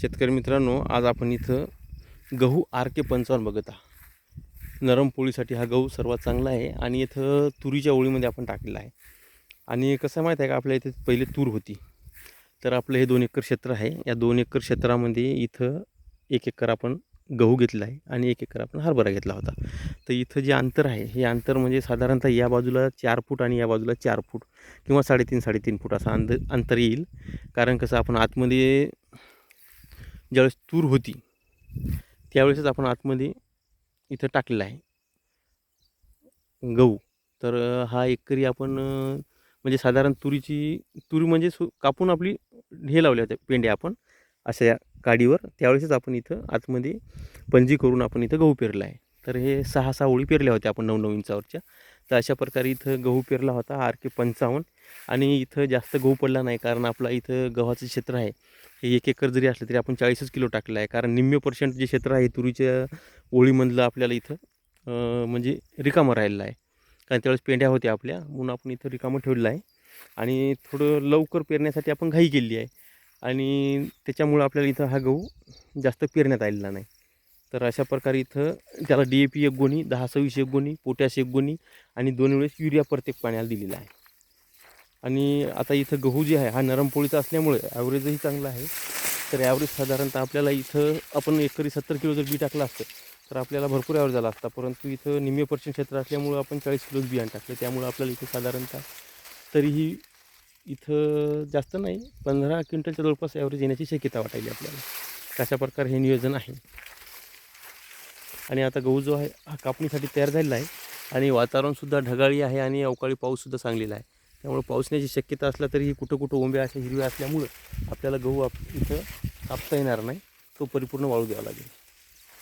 शेतकरी मित्रांनो आज आपण इथं गहू आर के पंचावन्न बघत आहात. नरम पोळीसाठी हा गहू सर्वात चांगला आहे आणि इथं तुरीच्या ओळीमध्ये आपण टाकलेला आहे. आणि कसं माहीत आहे का आपल्या इथे पहिले तूर होती. तर आपलं हे दोन एकर क्षेत्र आहे. या दोन एकर क्षेत्रामध्ये इथं एक एकर आपण गहू घेतला आहे आणि एक एकर आपण हरभरा घेतला होता. तर इथं जे अंतर आहे हे अंतर म्हणजे साधारणतः या बाजूला चार फूट आणि या बाजूला चार फूट किंवा साडेतीन साडेतीन फूट असं अंतर अंतर येईल. कारण कसं आपण आतमध्ये ज्यावेळेस तूर होती त्यावेळेसच आपण आतमध्ये इथं टाकलेलं आहे. गहू. तर हा एकरी आपण म्हणजे साधारण तुरीची तुरी म्हणजे सु कापून आपली हे लावल्या होत्या पेंड्या आपण अशा या काडीवर. त्यावेळेसच आपण इथं आतमध्ये पंजी करून आपण इथं गहू पेरला आहे. तर हे सहा सहा ओळी पेरल्या होत्या आपण नऊ नऊ इंचावरच्या तर अशा प्रकारे इथं गहू पेरला होता आर के पंचावन्न. आणि इथं जास्त गहू पडला नाही कारण आपला इथं गव्हाचं क्षेत्र आहे. हे एक एकर जरी असलं तरी आपण चाळीसच किलो टाकलं आहे कारण निम्मे पर्सेंट जे क्षेत्र आहे तुरीच्या ओळीमधलं आपल्याला इथं म्हणजे रिकामं राहिलेलं आहे. कारण त्यावेळेस पेंड्या होत्या आपल्या म्हणून आपण इथं रिकामं ठेवलेलं आहे. आणि थोडं लवकर पेरण्यासाठी आपण घाई केली आहे. आणि त्याच्यामुळं आपल्याला इथं हा गहू जास्त पेरण्यात आलेला नाही. तर अशा प्रकारे इथं त्याला डी ए पी एक गोणी दहा सव्वीस एक गोणी पोटॅश एक गोणी आणि दोन वेळेस युरिया प्रत्येक पाण्याला दिलेला आहे. आणि आता इथं गहू जे आहे हा नरम पोळीचा असल्यामुळे ॲव्हरेजही चांगला आहे. तर ॲव्हरेज साधारणतः आपल्याला इथं आपण एकरी सत्तर किलो जर बी टाकलं असतं तर आपल्याला भरपूर ॲव्हरेज झाला असता. परंतु इथं निम्मे पर्सेंट क्षेत्र असल्यामुळं आपण चाळीस किलोच बियाणं टाकलं. त्यामुळं आपल्याला इथं साधारणतः तरीही इथं जास्त नाही पंधरा क्विंटलच्या जवळपास ॲव्हरेज येण्याची शक्यता वाटायली आपल्याला. अशा प्रकारे हे नियोजन आहे. आणि आता गहू जो आहे हा कापणीसाठी तयार झालेला आहे. आणि वातावरणसुद्धा ढगाळी आहे आणि अवकाळी पाऊससुद्धा सांगलेला आहे. त्यामुळे पाऊसण्याची शक्यता असला तरीही कुठं कुठं ओंब्या अशा हिरव्या असल्यामुळं आपल्याला गहू आप इथं कापता येणार नाही. तो परिपूर्ण वाळू द्यावा लागेल.